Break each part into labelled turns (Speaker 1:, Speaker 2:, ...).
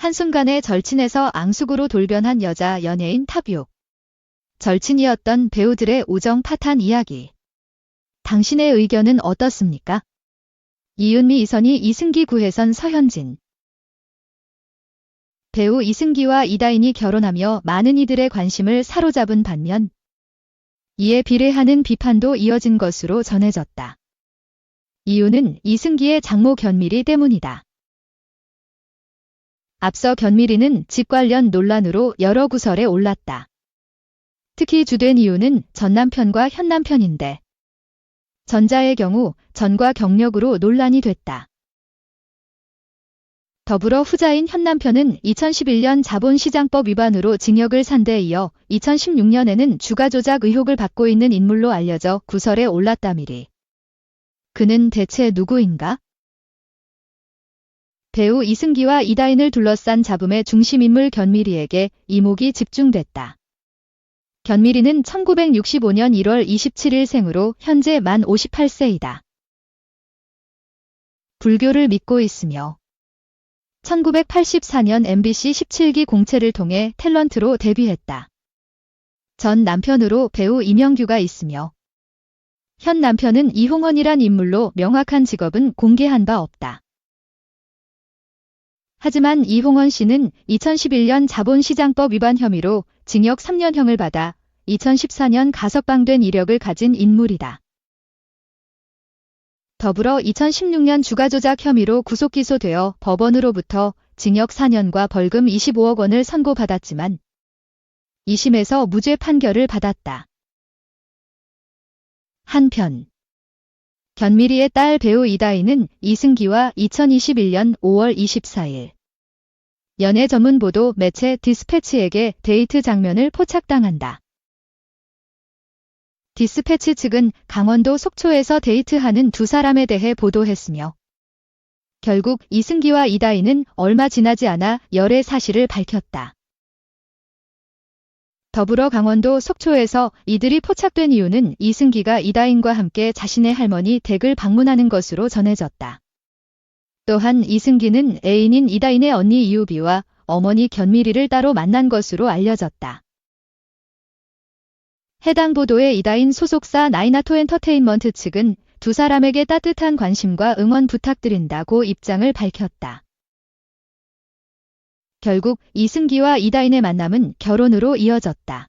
Speaker 1: 한순간에 절친에서 앙숙으로 돌변한 여자 연예인 탑육. 절친이었던 배우들의 우정 파탄 이야기. 당신의 의견은 어떻습니까? 이은미 이선희 이승기 구혜선 서현진. 배우 이승기와 이다인이 결혼하며 많은 이들의 관심을 사로잡은 반면 이에 비례하는 비판도 이어진 것으로 전해졌다. 이유는 이승기의 장모 견미리 때문이다. 앞서 견미리는 집 관련 논란으로 여러 구설에 올랐다. 특히 주된 이유는 전 남편과 현 남편인데 전자의 경우 전과 경력으로 논란이 됐다. 더불어 후자인 현 남편은 2011년 자본시장법 위반으로 징역을 산 데 이어 2016년에는 주가 조작 의혹을 받고 있는 인물로 알려져 구설에 올랐다미리. 그는 대체 누구인가? 배우 이승기와 이다인을 둘러싼 잡음의 중심인물 견미리에게 이목이 집중됐다. 견미리는 1965년 1월 27일 생으로 현재 만 58세이다. 불교를 믿고 있으며 1984년 MBC 17기 공채를 통해 탤런트로 데뷔했다. 전 남편으로 배우 이명규가 있으며 현 남편은 이홍원이란 인물로 명확한 직업은 공개한 바 없다. 하지만 이홍원 씨는 2011년 자본시장법 위반 혐의로 징역 3년형을 받아 2014년 가석방된 이력을 가진 인물이다. 더불어 2016년 주가조작 혐의로 구속 기소되어 법원으로부터 징역 4년과 벌금 25억 원을 선고받았지만 2심에서 무죄 판결을 받았다. 한편 견미리의 딸 배우 이다희는 이승기와 2021년 5월 24일 연애 전문 보도 매체 디스패치에게 데이트 장면을 포착당한다. 디스패치 측은 강원도 속초에서 데이트하는 두 사람에 대해 보도했으며 결국 이승기와 이다희는 얼마 지나지 않아 열애 사실을 밝혔다. 더불어 강원도 속초에서 이들이 포착된 이유는 이승기가 이다인과 함께 자신의 할머니 댁을 방문하는 것으로 전해졌다. 또한 이승기는 애인인 이다인의 언니 이유비와 어머니 견미리를 따로 만난 것으로 알려졌다. 해당 보도에 이다인 소속사 나이나토 엔터테인먼트 측은 두 사람에게 따뜻한 관심과 응원 부탁드린다고 입장을 밝혔다. 결국 이승기와 이다인의 만남은 결혼으로 이어졌다.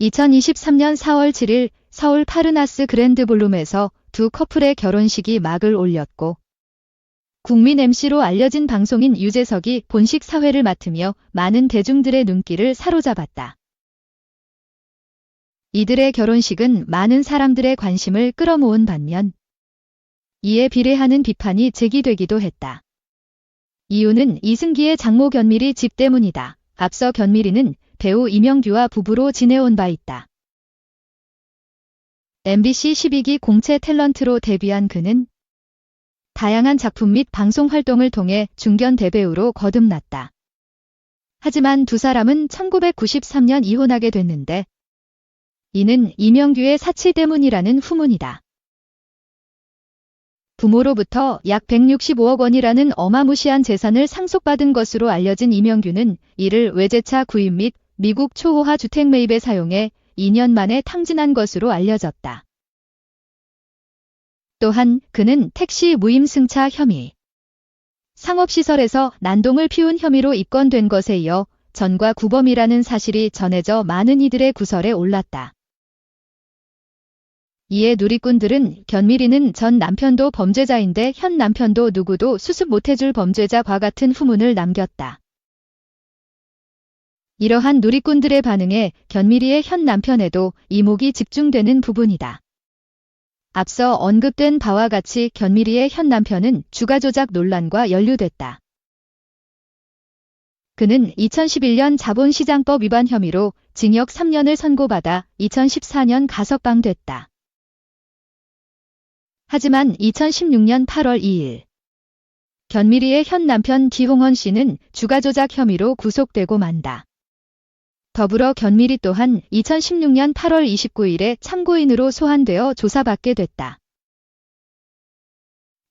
Speaker 1: 2023년 4월 7일 서울 파르나스 그랜드 볼룸에서 두 커플의 결혼식이 막을 올렸고 국민 MC로 알려진 방송인 유재석이 본식 사회를 맡으며 많은 대중들의 눈길을 사로잡았다. 이들의 결혼식은 많은 사람들의 관심을 끌어모은 반면 이에 비례하는 비판이 제기되기도 했다. 이유는 이승기의 장모 견미리 집 때문이다. 앞서 견미리는 배우 이명규와 부부로 지내온 바 있다. MBC 12기 공채 탤런트로 데뷔한 그는 다양한 작품 및 방송 활동을 통해 중견 대배우로 거듭났다. 하지만 두 사람은 1993년 이혼하게 됐는데 이는 이명규의 사치 때문이라는 후문이다. 부모로부터 약 165억 원이라는 어마무시한 재산을 상속받은 것으로 알려진 이명규는 이를 외제차 구입 및 미국 초호화 주택 매입에 사용해 2년 만에 탕진한 것으로 알려졌다. 또한 그는 택시 무임승차 혐의, 상업시설에서 난동을 피운 혐의로 입건된 것에 이어 전과 구범이라는 사실이 전해져 많은 이들의 구설에 올랐다. 이에 누리꾼들은 견미리는 전 남편도 범죄자인데 현 남편도 누구도 수습 못해줄 범죄자과 같은 후문을 남겼다. 이러한 누리꾼들의 반응에 견미리의 현 남편에도 이목이 집중되는 부분이다. 앞서 언급된 바와 같이 견미리의 현 남편은 주가 조작 논란과 연루됐다. 그는 2011년 자본시장법 위반 혐의로 징역 3년을 선고받아 2014년 가석방됐다. 하지만 2016년 8월 2일 견미리의 현 남편 기홍헌 씨는 주가 조작 혐의로 구속되고 만다. 더불어 견미리 또한 2016년 8월 29일에 참고인으로 소환되어 조사받게 됐다.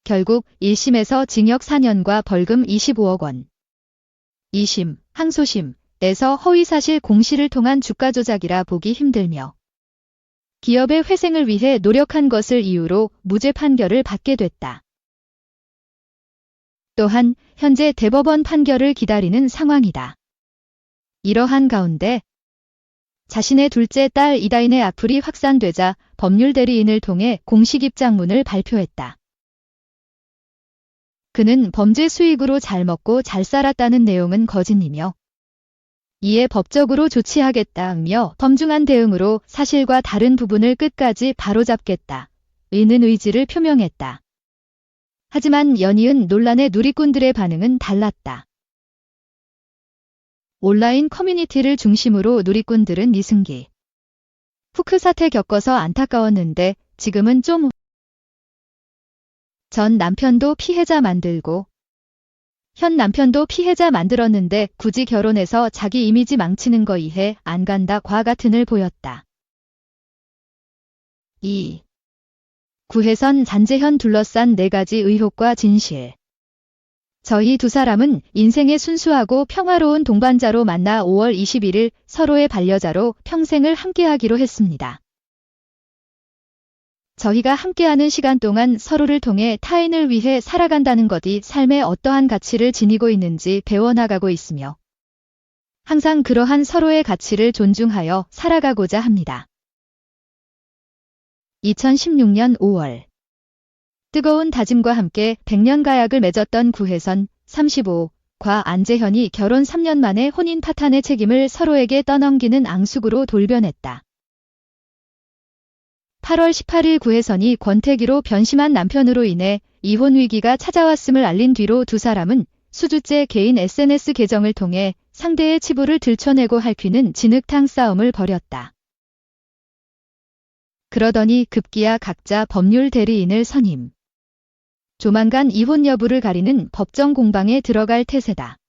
Speaker 1: 결국 1심에서 징역 4년과 벌금 25억 원, 2심, 항소심에서 허위사실 공시를 통한 주가 조작이라 보기 힘들며 기업의 회생을 위해 노력한 것을 이유로 무죄 판결을 받게 됐다. 또한 현재 대법원 판결을 기다리는 상황이다. 이러한 가운데 자신의 둘째 딸 이다인의 악플이 확산되자 법률 대리인을 통해 공식 입장문을 발표했다. 그는 범죄 수익으로 잘 먹고 잘 살았다는 내용은 거짓이며 이에 법적으로 조치하겠다며 범중한 대응으로 사실과 다른 부분을 끝까지 바로잡겠다. 의는 의지를 표명했다. 하지만 연이은 논란의 누리꾼들의 반응은 달랐다. 온라인 커뮤니티를 중심으로 누리꾼들은 이승기. 후크 사태 겪어서 안타까웠는데 지금은 좀 전 남편도 피해자 만들고 현 남편도 피해자 만들었는데 굳이 결혼해서 자기 이미지 망치는 거 이해 안 간다 과 같은 을 보였다. 2. 구혜선 잔재현 둘러싼 네 가지 의혹과 진실. 저희 두 사람은 인생의 순수하고 평화로운 동반자로 만나 5월 21일 서로의 반려자로 평생을 함께하기로 했습니다. 저희가 함께하는 시간 동안 서로를 통해 타인을 위해 살아간다는 것이 삶의 어떠한 가치를 지니고 있는지 배워나가고 있으며 항상 그러한 서로의 가치를 존중하여 살아가고자 합니다. 2016년 5월 뜨거운 다짐과 함께 100년 가약을 맺었던 구혜선 35과 안재현이 결혼 3년 만에 혼인 파탄의 책임을 서로에게 떠넘기는 앙숙으로 돌변했다. 8월 18일 구혜선이 권태기로 변심한 남편으로 인해 이혼 위기가 찾아왔음을 알린 뒤로 두 사람은 수주째 개인 SNS 계정을 통해 상대의 치부를 들춰내고 할퀴는 진흙탕 싸움을 벌였다. 그러더니 급기야 각자 법률 대리인을 선임. 조만간 이혼 여부를 가리는 법정 공방에 들어갈 태세다.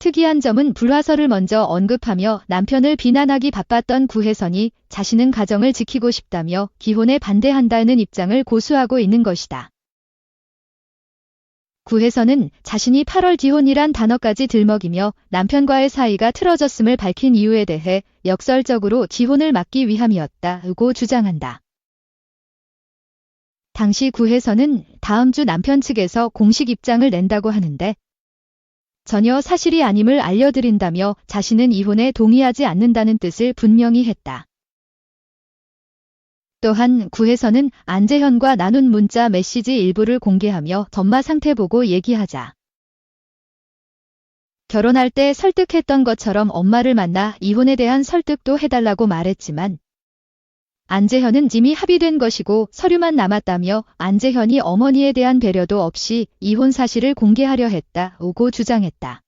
Speaker 1: 특이한 점은 불화설을 먼저 언급하며 남편을 비난하기 바빴던 구혜선이 자신은 가정을 지키고 싶다며 기혼에 반대한다는 입장을 고수하고 있는 것이다. 구혜선은 자신이 8월 기혼이란 단어까지 들먹이며 남편과의 사이가 틀어졌음을 밝힌 이유에 대해 역설적으로 기혼을 막기 위함이었다고 주장한다. 당시 구혜선은 다음 주 남편 측에서 공식 입장을 낸다고 하는데 전혀 사실이 아님을 알려드린다며 자신은 이혼에 동의하지 않는다는 뜻을 분명히 했다. 또한 구혜선은 안재현과 나눈 문자 메시지 일부를 공개하며 전마 상태 보고 얘기하자. 결혼할 때 설득했던 것처럼 엄마를 만나 이혼에 대한 설득도 해달라고 말했지만 안재현은 이미 합의된 것이고 서류만 남았다며 안재현이 어머니에 대한 배려도 없이 이혼 사실을 공개하려 했다고 주장했다.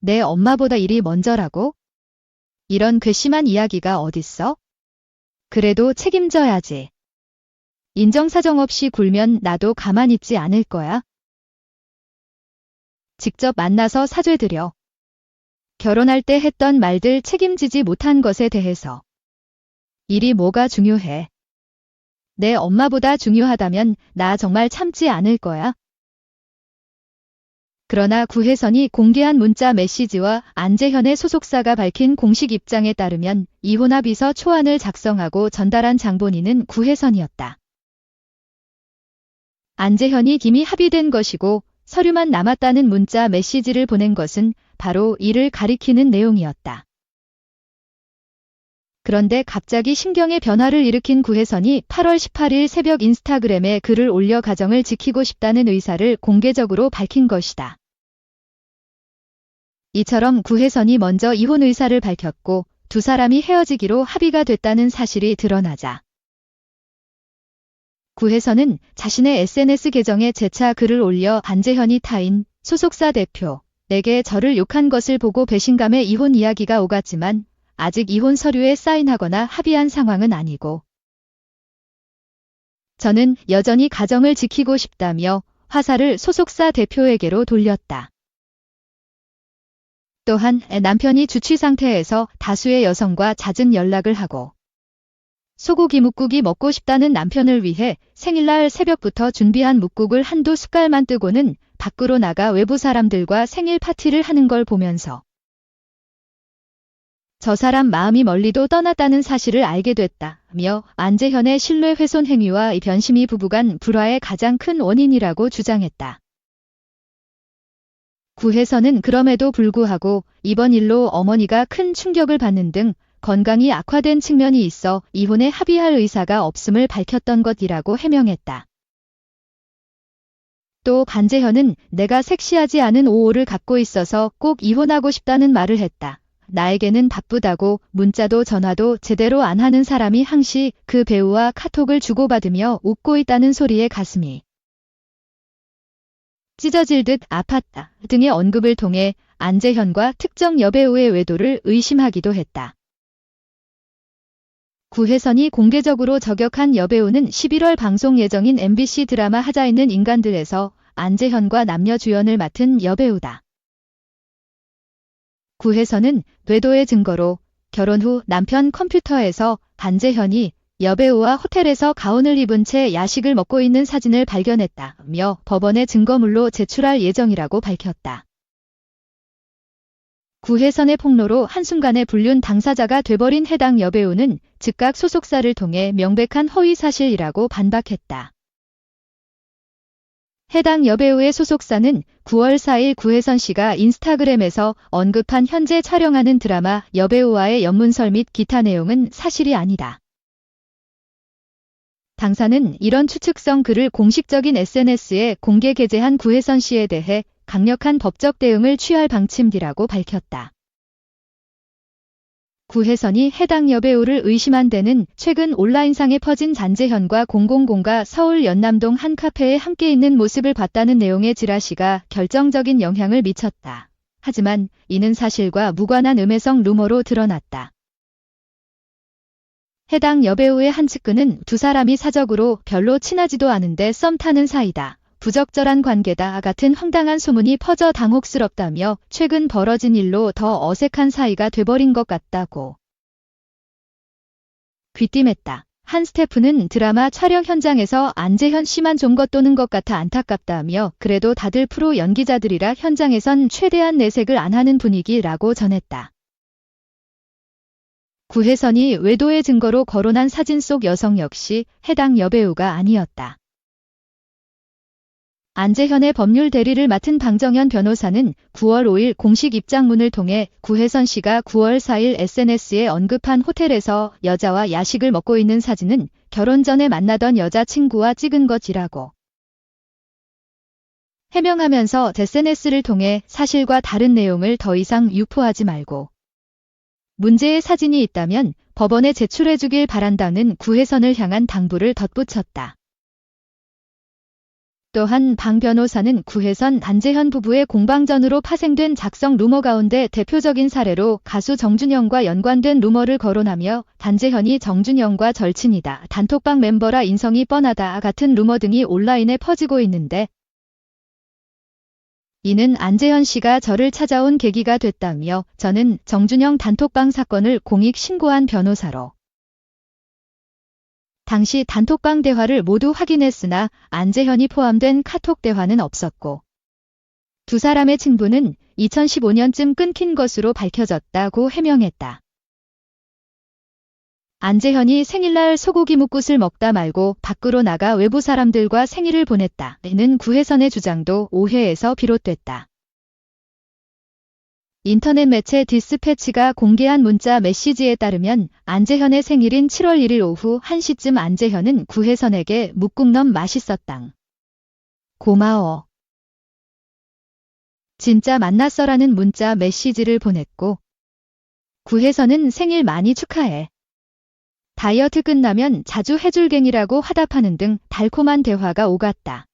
Speaker 1: 내 엄마보다 일이 먼저라고? 이런 괘씸한 이야기가 어딨어? 그래도 책임져야지. 인정사정 없이 굴면 나도 가만 있지 않을 거야. 직접 만나서 사죄드려. 결혼할 때 했던 말들 책임지지 못한 것에 대해서. 일이 뭐가 중요해. 내 엄마보다 중요하다면 나 정말 참지 않을 거야. 그러나 구혜선이 공개한 문자 메시지와 안재현의 소속사가 밝힌 공식 입장에 따르면 이혼합의서 초안을 작성하고 전달한 장본인은 구혜선이었다. 안재현이 이미 합의된 것이고 서류만 남았다는 문자 메시지를 보낸 것은 바로 이를 가리키는 내용이었다. 그런데 갑자기 신경의 변화를 일으킨 구혜선이 8월 18일 새벽 인스타그램에 글을 올려 가정을 지키고 싶다는 의사를 공개적으로 밝힌 것이다. 이처럼 구혜선이 먼저 이혼 의사를 밝혔고 두 사람이 헤어지기로 합의가 됐다는 사실이 드러나자 구혜선은 자신의 SNS 계정에 재차 글을 올려 안재현이 타인 소속사 대표 내게 저를 욕한 것을 보고 배신감에 이혼 이야기가 오갔지만 아직 이혼 서류에 사인하거나 합의한 상황은 아니고 저는 여전히 가정을 지키고 싶다며 화살을 소속사 대표에게로 돌렸다. 또한 남편이 주취 상태에서 다수의 여성과 잦은 연락을 하고 소고기 묵국이 먹고 싶다는 남편을 위해 생일날 새벽부터 준비한 묵국을 한두 숟갈만 뜨고는 밖으로 나가 외부 사람들과 생일 파티를 하는 걸 보면서 저 사람 마음이 멀리도 떠났다는 사실을 알게 됐다 며 안재현의 신뢰 훼손 행위와 이 변심이 부부간 불화의 가장 큰 원인이라고 주장했다. 구혜선은 그럼에도 불구하고 이번 일로 어머니가 큰 충격을 받는 등 건강이 악화된 측면이 있어 이혼에 합의할 의사가 없음을 밝혔던 것이라고 해명했다. 또 간재현은 내가 섹시하지 않은 오호를 갖고 있어서 꼭 이혼하고 싶다는 말을 했다. 나에게는 바쁘다고 문자도 전화도 제대로 안 하는 사람이 항시 그 배우와 카톡을 주고받으며 웃고 있다는 소리에 가슴이 찢어질 듯 아팠다 등의 언급을 통해 안재현과 특정 여배우의 외도를 의심하기도 했다. 구혜선이 공개적으로 저격한 여배우는 11월 방송 예정인 MBC 드라마 하자 있는 인간들에서 안재현과 남녀 주연을 맡은 여배우다. 구혜선은 뇌도의 증거로 결혼 후 남편 컴퓨터에서 안재현이 여배우와 호텔에서 가운을 입은 채 야식을 먹고 있는 사진을 발견했다며 법원에 증거물로 제출할 예정이라고 밝혔다. 구혜선의 폭로로 한순간에 불륜 당사자가 돼버린 해당 여배우는 즉각 소속사를 통해 명백한 허위 사실이라고 반박했다. 해당 여배우의 소속사는 9월 4일 구혜선 씨가 인스타그램에서 언급한 현재 촬영하는 드라마 여배우와의 연문설 및 기타 내용은 사실이 아니다. 당사는 이런 추측성 글을 공식적인 SNS에 공개 게재한 구혜선 씨에 대해 강력한 법적 대응을 취할 방침이라고 밝혔다. 구혜선이 해당 여배우를 의심한 데는 최근 온라인상에 퍼진 잔재현과 000가 서울 연남동 한 카페에 함께 있는 모습을 봤다는 내용의 지라시가 결정적인 영향을 미쳤다. 하지만 이는 사실과 무관한 음해성 루머로 드러났다. 해당 여배우의 한 측근은 두 사람이 사적으로 별로 친하지도 않은데 썸 타는 사이다. 부적절한 관계다 같은 황당한 소문이 퍼져 당혹스럽다며 최근 벌어진 일로 더 어색한 사이가 돼버린 것 같다고 귀띔했다. 한 스태프는 드라마 촬영 현장에서 안재현 씨만 좀 겉도는 것 같아 안타깝다며 그래도 다들 프로 연기자들이라 현장에선 최대한 내색을 안 하는 분위기라고 전했다. 구혜선이 외도의 증거로 거론한 사진 속 여성 역시 해당 여배우가 아니었다. 안재현의 법률 대리를 맡은 방정현 변호사는 9월 5일 공식 입장문을 통해 구혜선 씨가 9월 4일 SNS에 언급한 호텔에서 여자와 야식을 먹고 있는 사진은 결혼 전에 만나던 여자친구와 찍은 것이라고 해명하면서 SNS를 통해 사실과 다른 내용을 더 이상 유포하지 말고 문제의 사진이 있다면 법원에 제출해 주길 바란다는 구혜선을 향한 당부를 덧붙였다. 또한 방 변호사는 구혜선 단재현 부부의 공방전으로 파생된 작성 루머 가운데 대표적인 사례로 가수 정준영과 연관된 루머를 거론하며 단재현이 정준영과 절친이다, 단톡방 멤버라 인성이 뻔하다 같은 루머 등이 온라인에 퍼지고 있는데 이는 안재현 씨가 저를 찾아온 계기가 됐다며 저는 정준영 단톡방 사건을 공익 신고한 변호사로 당시 단톡방 대화를 모두 확인했으나 안재현이 포함된 카톡 대화는 없었고 두 사람의 친부는 2015년쯤 끊긴 것으로 밝혀졌다고 해명했다. 안재현이 생일날 소고기 묵굿을 먹다 말고 밖으로 나가 외부 사람들과 생일을 보냈다 는 구혜선의 주장도 오해에서 비롯됐다. 인터넷 매체 디스패치가 공개한 문자 메시지에 따르면 안재현의 생일인 7월 1일 오후 1시쯤 안재현은 구혜선에게 묵국넘 맛있었당. 고마워. 진짜 만났어라는 문자 메시지를 보냈고 구혜선은 생일 많이 축하해. 다이어트 끝나면 자주 해줄갱이라고 화답하는 등 달콤한 대화가 오갔다.